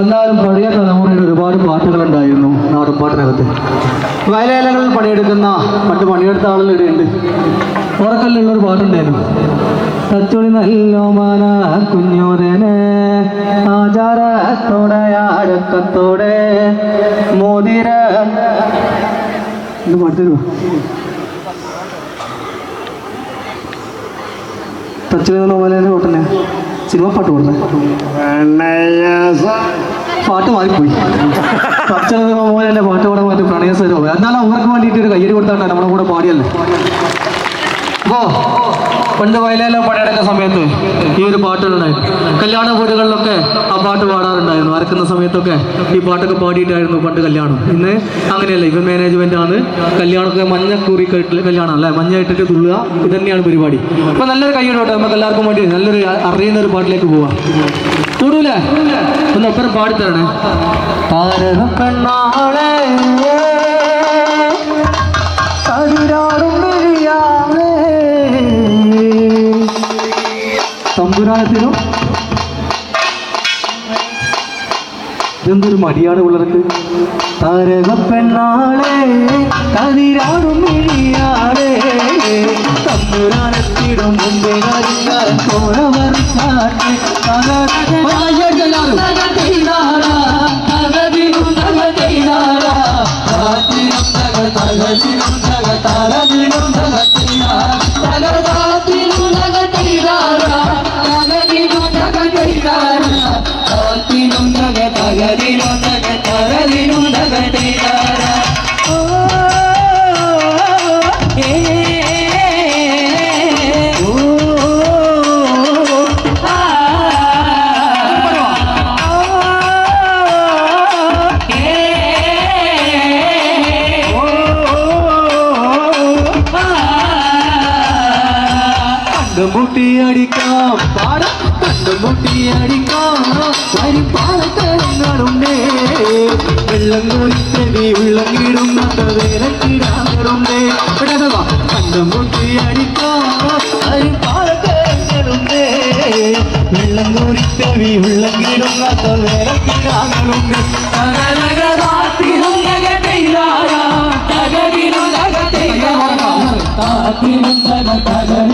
എന്നാലും പഴയ തലമുറയിൽ ഒരുപാട് പാട്ടുകളുണ്ടായിരുന്നു നാടൻപാട്ടിനകത്ത്. വയലേലകളിൽ പണിയെടുക്കുന്ന മറ്റു പണിയെടുത്ത ആളുകൾ ഇവിടെയുണ്ട്. ഉറക്കല്ലുള്ള ഒരു പാട്ടുണ്ടായിരുന്നു. തച്ചുളി നല്ലോമാന കുഞ്ഞോരനെ ആചാരത്തോടെ അടക്കത്തോടെ മോതിര. ഇത് പാട്ട് തരുമോ തച്ചുളി നല്ലോമാനെ പാട്ടന്നെ? സിനിമ പാട്ട് പാടുന്നത് പാട്ട് മാറിപ്പോയി. മോഹനെ പാട്ട് കൂടെ മാറ്റി പ്രണയസരോ എന്നാലും അവർക്ക് വേണ്ടിയിട്ട് ഒരു കയ്യടി കൊടുത്താണ് നമ്മുടെ കൂടെ പാടിയല്ലേ? അപ്പോ പണ്ട് വയലേലോ പണിയെടുക്കുന്ന സമയത്ത് ഈ ഒരു പാട്ടുകളുണ്ടായിരുന്നു. കല്യാണ വീടുകളിലൊക്കെ ആ പാട്ട് പാടാറുണ്ടായിരുന്നു. അരക്കുന്ന സമയത്തൊക്കെ ഈ പാട്ടൊക്കെ പാടിയിട്ടായിരുന്നു പണ്ട് കല്യാണം. ഇന്ന് അങ്ങനെയല്ല ഇവ മാനേജ്മെന്റ് ആണ്. കല്യാണമൊക്കെ മഞ്ഞ കൂറി കല്യാണം അല്ലേ? മഞ്ഞ ഇട്ടിട്ട് തുള്ളുക ഇത് തന്നെയാണ് പരിപാടി. അപ്പൊ നല്ലൊരു കയ്യോട്ടെ നമുക്ക് എല്ലാവർക്കും വേണ്ടി നല്ലൊരു അറിയുന്ന ഒരു പാട്ടിലേക്ക് പോവാം. കൂടൂലേ? ഒന്ന് ഒപ്പരം പാടിത്തരണേ. எதிராகத்திலும் எந்தொரும் அடியாட உள்ளது தரக பெண்ணாளே கதிராடும் இழியாளே தம்புரானத்திடும் முன்பே அறிந்தார் கோழவர் காட்டு കൈകാരണ ഓർത്തിനുന്നവ പകതിരുന്ന கண்டு மூட்டி அடிக்காம். பாட கண்டு மூட்டி அடிக்காம். வரி பாலக்கலங்களுண்டே வெள்ளம் குளித்தடி உள்ளங்கிடும் அந்த வேறக்கிடாங்களுண்டே விடகவா கண்டு மூட்டி அடிக்காம். வரி பாலக்கலங்களுண்டே வெள்ளம் குளித்தடி உள்ளங்கிடும் அந்த வேறக்கிடாங்களுண்டே தகதிரும் தகதையா தகதிரும் தகதையா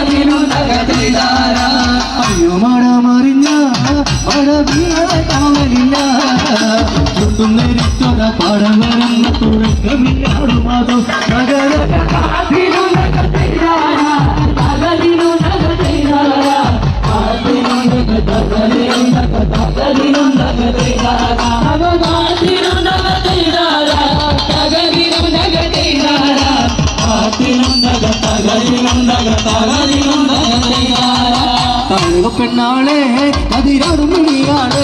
വീണത് ചേച്ചിയാണ് അയ്യോ മഴ മറിഞ്ഞ മഴ വീഴ കാവലില്ല ചുട്ടുന്നരിച്ചത പടവരന്ന തുറക്കമില്ലാടുമാതോ നഗര തഴുക പെണ്ണാളെ അതിരാടും മിഴിയാളെ.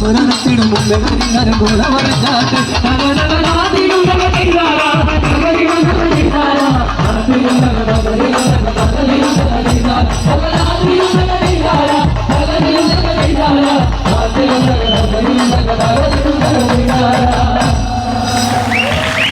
പുരാണത്തിടും മുമ്പേ കരിങ്ങരം കൂടെ വരച്ചാട്ട്